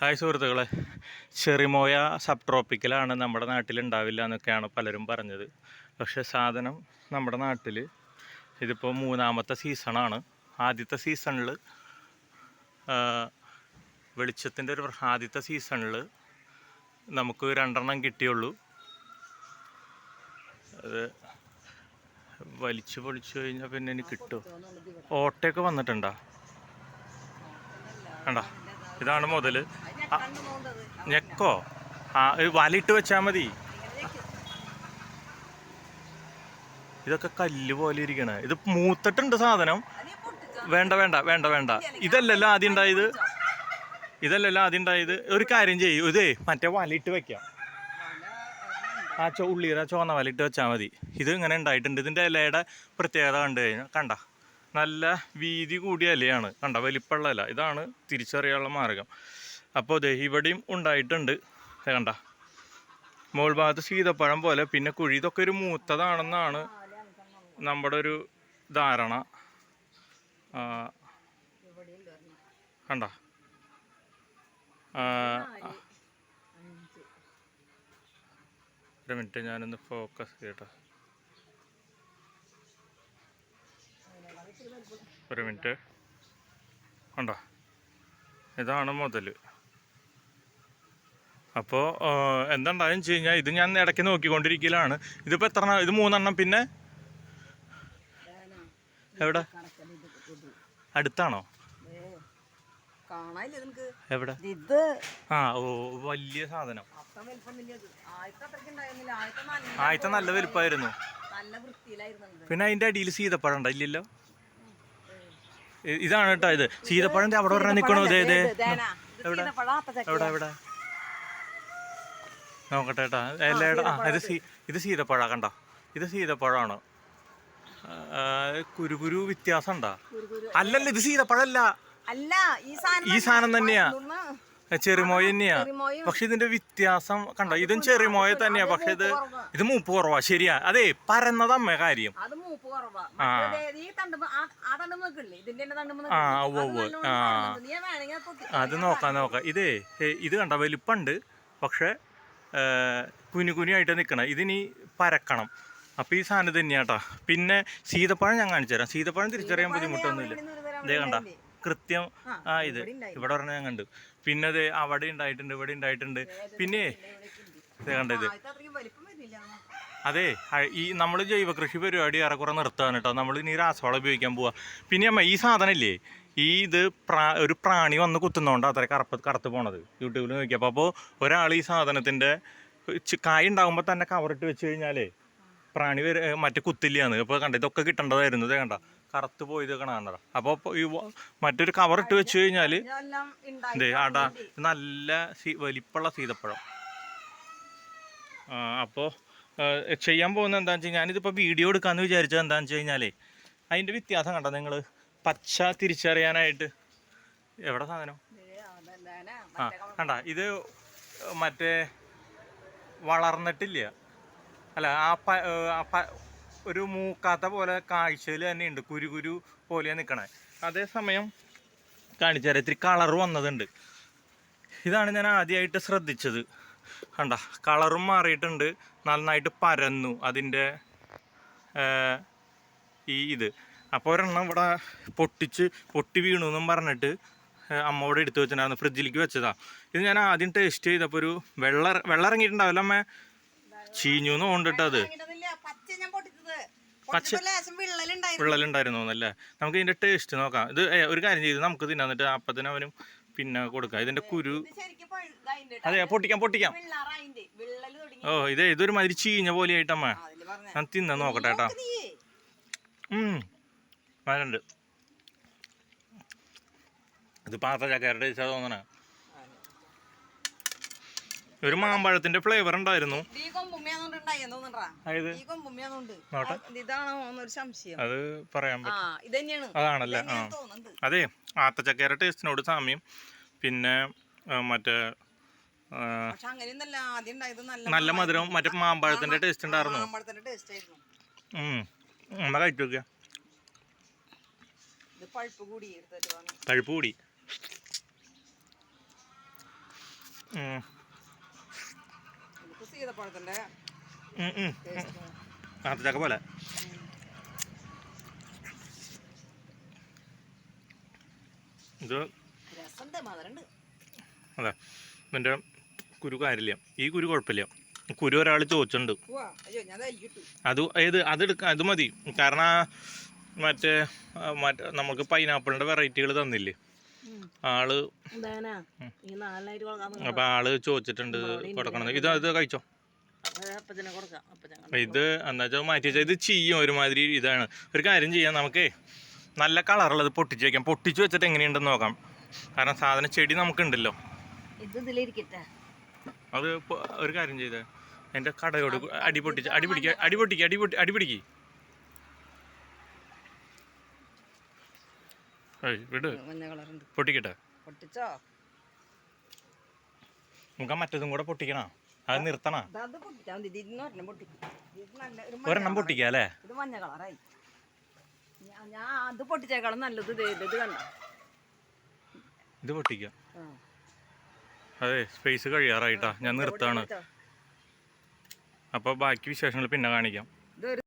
Hi സുഹൃത്തുക്കളെ. ചെറിമോയ sub ട്രോപ്പിക്കലാണ് നമ്മുടെ നാട്ടിൽ ഉണ്ടാവില്ല എന്നൊക്കെയാണ് പലരും പറഞ്ഞത്. പക്ഷേ സാധനം നമ്മുടെ നാട്ടിൽ ഇതിപ്പോൾ മൂന്നാമത്തെ സീസണാണ്. ആദ്യത്തെ സീസണിൽ വെളിച്ചത്തിന്റെ ഒരു ആദ്യത്തെ സീസണിൽ നമുക്ക് രണ്ടെണ്ണം കിട്ടിയുള്ളൂ. അത് വലിച്ചു പൊളിച്ചു കഴിഞ്ഞാൽ പിന്നെ എനിക്ക് കിട്ടുമോ ഓട്ടയൊക്കെ വന്നിട്ടുണ്ടോ? കണ്ട? ഇതാണ് മുതൽ. ഞെക്കോ ആ ഒരു വലയിട്ട് വെച്ചാൽ മതി. ഇതൊക്കെ കല്ല് പോലെ ഇരിക്കണ. ഇത് മൂത്തിട്ടുണ്ട് സാധനം. വേണ്ട വേണ്ട വേണ്ട വേണ്ട. ഇതല്ലല്ലോ ആദ്യം ഉണ്ടായത്. ഇതല്ലല്ലോ ആദ്യം ഉണ്ടായത്. ഒരു കാര്യം ചെയ്യൂ. ഇതേ മറ്റേ വലയിട്ട് വെക്കാം. ആ ചോ ഉള്ളിയുടെ ചുവന്ന വലയിട്ട് വെച്ചാൽ മതി. ഇത് ഇങ്ങനെ ഉണ്ടായിട്ടുണ്ട്. ഇതിന്റെ ഇലയുടെ പ്രത്യേകത കണ്ടു കഴിഞ്ഞാൽ കണ്ട? നല്ല വീതി കൂടിയ ഇലയാണ്. കണ്ട? വലിപ്പമുള്ള ഇല. ഇതാണ് തിരിച്ചറിയാനുള്ള മാർഗം. അപ്പോൾ ദേ ഇവിടെയും ഉണ്ടായിട്ടുണ്ട്. കണ്ട? മോൾ ഭാഗത്ത് സീതപ്പഴം പോലെ പിന്നെ കുഴി. ഇതൊക്കെ ഒരു മൂത്തതാണെന്നാണ് നമ്മുടെ ഒരു ധാരണ. കണ്ട? ഒരു മിനിറ്റ് ഞാനൊന്ന് ഫോക്കസ് ചെയ്യട്ടെ. ഒരു മിനിറ്റ്. ഉണ്ടോ ഇതാണ് മുതൽ അപ്പോൾ എന്തുണ്ടായെന്ന് വെച്ച് കഴിഞ്ഞാൽ ഇത് ഞാൻ ഇടയ്ക്ക് നോക്കിക്കൊണ്ടിരിക്കലാണ്. ഇതിപ്പോൾ എത്ര? ഇത് മൂന്നെണ്ണം പിന്നെ? എവിടെ? അടുത്താണോ? എവിടെ? ആ ഓ വലിയ സാധനം. ആയിട്ട് ആദ്യത്തെ നല്ല വലുപ്പായിരുന്നു. വലുപ്പമായിരുന്നു പിന്നെ അതിന്റെ അടിയിൽ സീതപ്പഴം ഉണ്ടോ? ഇല്ലല്ലോ? ഇതാണ് കേട്ടോ ഇത്. സീതപ്പഴം ദേ അവിടെ പറഞ്ഞാൽ നിൽക്കണോ ഇതേ ഇതേ എവിടെ? എവിടെ എവിടെ? നോക്കട്ടെ കേട്ടോ. എല്ലായിടം ആ ഇത് സീ ഇത് സീതപ്പഴ കണ്ടോ? ഇത് സീതപ്പഴമാണ് കുരുകുരു വ്യത്യാസം ഉണ്ടോ അല്ലല്ല ഇത് സീതപ്പഴല്ല അല്ല ഈ സാധനം തന്നെയാ. ചെറുമോയ തന്നെയാ. പക്ഷെ ഇതിന്റെ വ്യത്യാസം കണ്ടോ? ഇതും ചെറുമോയ തന്നെയാ. പക്ഷെ ഇത് ഇത് മൂപ്പ് കുറവാ. ശരിയാ. അതെ പരന്നതമ്മ കാര്യം. ആ. ഉവ്വ് ആ. അത് നോക്കാം നോക്കാം. ഇതേ ഇത് കണ്ട? വലിപ്പമുണ്ട് പക്ഷെ കുനി കുനു കുനിയായിട്ട് നിൽക്കണം ഇതിനി പരക്കണം. അപ്പോൾ ഈ സാധനം തന്നെയാട്ടാ പിന്നെ സീതപ്പഴം ഞാൻ കാണിച്ചു തരാം സീതപ്പഴം തിരിച്ചറിയാൻ ബുദ്ധിമുട്ടൊന്നുമില്ല. ഇതേ കണ്ട? കൃത്യം. ആ ഇത്. ഇവിടെ പറഞ്ഞ ഞാൻ കണ്ടു. പിന്നെ അത് അവിടെ ഉണ്ടായിട്ടുണ്ട് ഇവിടെ ഉണ്ടായിട്ടുണ്ട്. പിന്നെ കണ്ടത് ഇത് അതെ ഈ നമ്മൾ ജൈവ കൃഷി പരിപാടി ഏറെക്കുറെ നിർത്താൻ കേട്ടോ. നമ്മൾ ഇനി രാസവളം ഉപയോഗിക്കാൻ പോവാ. പിന്നെ അമ്മ ഈ സാധനം ഇല്ലേ ഈ ഇത് പ്രാ ഒരു പ്രാണി വന്ന് കുത്തുന്നതുകൊണ്ട് അത്ര കറുപ്പ് കറുത്ത് പോണത്. യൂട്യൂബിൽ നോക്കിയപ്പോൾ അപ്പോൾ ഒരാൾ ഈ സാധനത്തിന്റെ കായ കായ് ഉണ്ടാകുമ്പോൾ തന്നെ കവറിട്ട് വെച്ച് കഴിഞ്ഞാലേ പ്രാണി വരെ മറ്റേ കുത്തില്ലാന്ന് അപ്പോൾ കണ്ട ഇതൊക്കെ കിട്ടേണ്ടതായിരുന്നു. അതേ കണ്ട? കറുത്ത് പോയത് കാണാൻ അപ്പോൾ ഈ വ- മറ്റൊരു കവർ വെച്ച് കഴിഞ്ഞാൽ ഇതേ ആടാ നല്ല സീ വലിപ്പമുള്ള സീതപ്പഴം. അപ്പോ ചെയ്യാൻ പോകുന്ന എന്താണെന്ന് വെച്ചാൽ ഞാനിതിപ്പോ ഞാനിതിപ്പോൾ വീഡിയോ എടുക്കാമെന്ന് വിചാരിച്ചത് എന്താണെന്ന് വെച്ച് കഴിഞ്ഞാലേ അതിന്റെ വ്യത്യാസം കണ്ടോ നിങ്ങൾ പച്ച തിരിച്ചറിയാനായിട്ട്. എവിടെ സാധനം? ആ കണ്ട? ഇത് മറ്റേ വളർന്നിട്ടില്ല. അല്ല ആ ഒരു മൂക്കാത്ത പോലെ കാഴ്ചയിൽ തന്നെയുണ്ട് കുരു പോലെ നിൽക്കണേ അതേസമയം കാണിച്ചു തരാം ഇത്തിരി കളർ വന്നതുണ്ട്. ഇതാണ് ഞാൻ ആദ്യമായിട്ട് ശ്രദ്ധിച്ചത്. കണ്ട കളറും മാറിയിട്ടുണ്ട് നന്നായിട്ട് പരന്നു അതിന്റെ ഈ ഇത്. അപ്പോൾ ഒരെണ്ണം ഇവിടെ പൊട്ടിച്ച് പൊട്ടി വീണു എന്നും പറഞ്ഞിട്ട് അമ്മയോട് എടുത്തു വെച്ചിട്ടുണ്ടായിരുന്നു ഫ്രിഡ്ജിലേക്ക് വെച്ചതാ. ഇത് ഞാൻ ആദ്യം ടേസ്റ്റ് ചെയ്തപ്പോൾ ഒരു വെള്ള വെള്ളം ഇറങ്ങിയിട്ടുണ്ടാവില്ല അമ്മ? ചീഞ്ഞു എന്ന് കൊണ്ടിട്ടത് ഇങ്ങനൊന്നുമില്ല. പച്ച ഞാൻ പൊട്ടിച്ചത് വിള്ളലുണ്ടായിരുന്നു. അല്ലേ നമുക്ക് ഇതിന്റെ ടേസ്റ്റ് നോക്കാം. ഇത് ഒരു കാര്യം ചെയ്ത് നമുക്ക് തിന്നാന്നിട്ട് അപ്പത്തിന് അവനും പിന്നെ കൊടുക്കാം. ഇതിന്റെ കുരു. അതെ പൊട്ടിക്കാം പൊട്ടിക്കാം. ഓ ഇത് ഇതൊരു മാതിരി ചീഞ്ഞ പോലെ ആയിട്ടമ്മ. ഞാൻ തിന്ന നോക്കട്ടെ കേട്ടാ. ഉം. നല്ലുണ്ട് ഇത് പാത്രചാക്കാരുടെ ടേസ്റ്റാ തോന്നണേ. ഒരു മാമ്പഴത്തിന്റെ ഫ്ലേവർ ഉണ്ടായിരുന്നു. അത് പറയാൻ പറ്റും. അതാണല്ലേ? ആ. അതെ ആത്തച്ചക്കയുടെ ടേസ്റ്റിനോട് സാമ്യം. പിന്നെ മറ്റേ നല്ല മധുരം മറ്റേ മാമ്പഴത്തിന്റെ ടേസ്റ്റ് ഉണ്ടായിരുന്നു. എന്നാ കഴിച്ചു നോക്കിയാ? പഴുപ്പ് കൂടി ഉം. ടേസ്റ്റ് ആത്തച്ചക്ക പോലെ. ഇത് അതെ ഇതിന്റെ കുരു കാര്യമില്ല ഈ കുരു കുഴപ്പമില്ല. കുരു ഒരാൾ ചോദിച്ചിട്ടുണ്ട്. അത് ഏത് അതെടുക്ക അത് മതി. കാരണം മറ്റേ മറ്റേ നമുക്ക് പൈനാപ്പിളിന്റെ വെറൈറ്റികൾ തന്നില്ലേ? ആൾ അപ്പൊ ആൾ ചോദിച്ചിട്ടുണ്ട് കൊടുക്കണം ഇത് അത് കഴിച്ചോ? ഇത് എന്താ വെച്ചാൽ മാറ്റി വെച്ചാൽ ഇത് ചെയ്യും ഒരുമാതിരി ഇതാണ്. ഒരു കാര്യം ചെയ്യാം നമുക്കേ. നല്ല കളറുള്ളത് പൊട്ടിച്ച് വെക്കാം. പൊട്ടിച്ച് വെച്ചിട്ട് എങ്ങനെയുണ്ടെന്ന് നോക്കാം. കാരണം സാധനം ചെടി നമുക്കുണ്ടല്ലോ. അത് ഒരു കാര്യം ചെയ്തേ. എന്റെ കടയോട് അടി പൊട്ടിച്ച് അടി പിടിക്കുക അടി പൊട്ടിക്കുക അടി പൊട്ടി അടി വിട്. പൊട്ടിക്കട്ടെ? പൊട്ടിച്ചോ? നമുക്ക് മറ്റതും കൂടെ പൊട്ടിക്കണ? അത് നിർത്തണ? ഒരെണ്ണം കളറായി. അല്ലേ? ഇത് മഞ്ഞ കളറായി. ഞാൻ അത് പൊട്ടിച്ചേക്കാളും നല്ലത് ഇത് കണ്ട? ഇത് പൊട്ടിക്കുക അതെ സ്പേസ് കഴിയാറായിട്ടാ. ഞാൻ നിർത്താണ് അപ്പോൾ ബാക്കി വിശേഷങ്ങൾ പിന്നെ കാണിക്കാം.